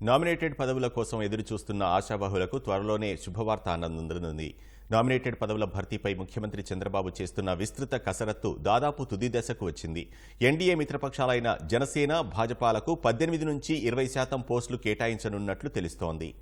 Nominated పదవుల కోసం ఎదురుచూస్తున్న చూస్తున్న త్వరలోనే శుభవార్త ఆనందనుంది నామినేటెడ్ పదవుల భర్తీపై ముఖ్యమంత్రి చంద్రబాబు చేస్తున్న విస్తృత కసరత్తు దాదాపు తుది దశకు వచ్చింది. ఎన్డీఏ మిత్రపక్షాలైన జనసేన భాజపాలకు పద్దెనిమిది నుంచి ఇరవై శాతం పోస్టులు కేటాయించనున్నట్లు తెలుస్తోంది.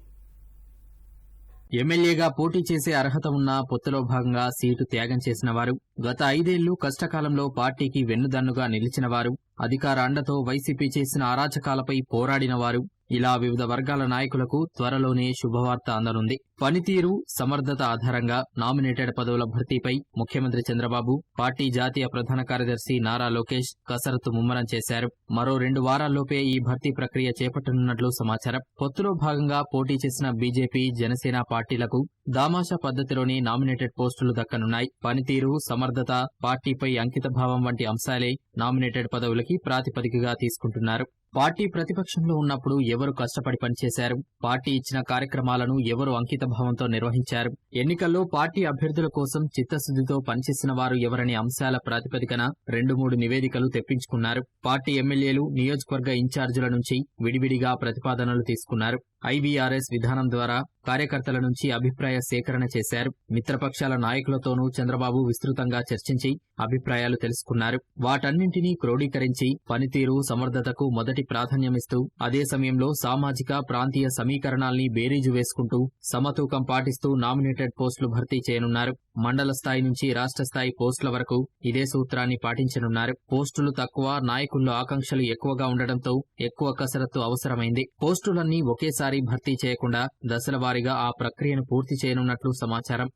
ఎమ్మెల్యేగా పోటీ చేసే అర్హత ఉన్న పొత్తులో భాగంగా సీటు త్యాగం చేసిన వారు గత ఐదేళ్ళు కష్టకాలంలో పార్టీకి వెన్నుదన్నుగా నిలిచిన వారు అధికార అండతో వైసీపీ చేసిన అరాచకాలపై పోరాడిన వారు ఇలా వివిధ వర్గాల నాయకులకు త్వరలోనే శుభవార్త అందనుంది. పనితీరు సమర్థత ఆధారంగా నామినేటెడ్ పదవుల భర్తీపై ముఖ్యమంత్రి చంద్రబాబు పార్టీ జాతీయ ప్రధాన కార్యదర్శి నారా లోకేష్ కసరత్తు ముమ్మరం చేశారు. మరో రెండు వారాల్లోపే ఈ భర్తీ ప్రక్రియ చేపట్టనున్నట్లు సమాచారం. పొత్తులో భాగంగా పోటీ చేసిన బీజేపీ జనసేన పార్టీలకు దామాషా పద్ధతిలోనే నామినేటెడ్ పోస్టులు దక్కనున్నాయి. పనితీరు సమర్థత పార్టీపై అంకితభావం వంటి అంశాలే నామినేటెడ్ పదవులకి ప్రాతిపదికగా తీసుకుంటున్నారు. పార్టీ ప్రతిపక్షంలో ఉన్నప్పుడు ఎవరు కష్టపడి పనిచేశారు? పార్టీ ఇచ్చిన కార్యక్రమాలను ఎవరు అంకితభావంతో నిర్వహించారు. ఎన్నికల్లో పార్టీ అభ్యర్థుల కోసం చిత్తశుద్దితో పనిచేసిన వారు ఎవరనే అంశాల ప్రాతిపదికన రెండు మూడు నివేదికలు తెప్పించుకున్నారు. పార్టీ ఎమ్మెల్యేలు నియోజకవర్గ ఇన్ఛార్జీల నుంచి విడివిడిగా ప్రతిపాదనలు తీసుకున్నారు. ఐవీఆర్ఎస్ విధానం ద్వారా కార్యకర్తల నుంచి అభిప్రాయ సేకరణ చేశారు. మిత్రపక్షాల నాయకులతోనూ చంద్రబాబు విస్తృతంగా చర్చించి అభిప్రాయాలు తెలుసుకున్నారు. వాటన్నింటినీ క్రోడీకరించి పనితీరు సమర్థతకు మొదటి ప్రాధాన్యమిస్తూ అదే సమయంలో సామాజిక ప్రాంతీయ సమీకరణాల్ని బేరీజు వేసుకుంటూ సమతూకం పాటిస్తూ నామినేటెడ్ పోస్టులు భర్తీ చేయనున్నారు. మండల స్థాయి నుంచి రాష్ట్ర స్థాయి పోస్టుల వరకు ఇదే సూత్రాన్ని పాటించనున్నారు. పోస్టులు తక్కువ నాయకుల్లో ఆకాంక్షలు ఎక్కువగా ఉండడంతో ఎక్కువ కసరత్తు అవసరమైంది. పోస్టులన్నీ ఒకేసారి భర్తీ చేయకుండా దశల వారీగా ఆ ప్రక్రియను పూర్తి చేయనున్నట్లు సమాచారం.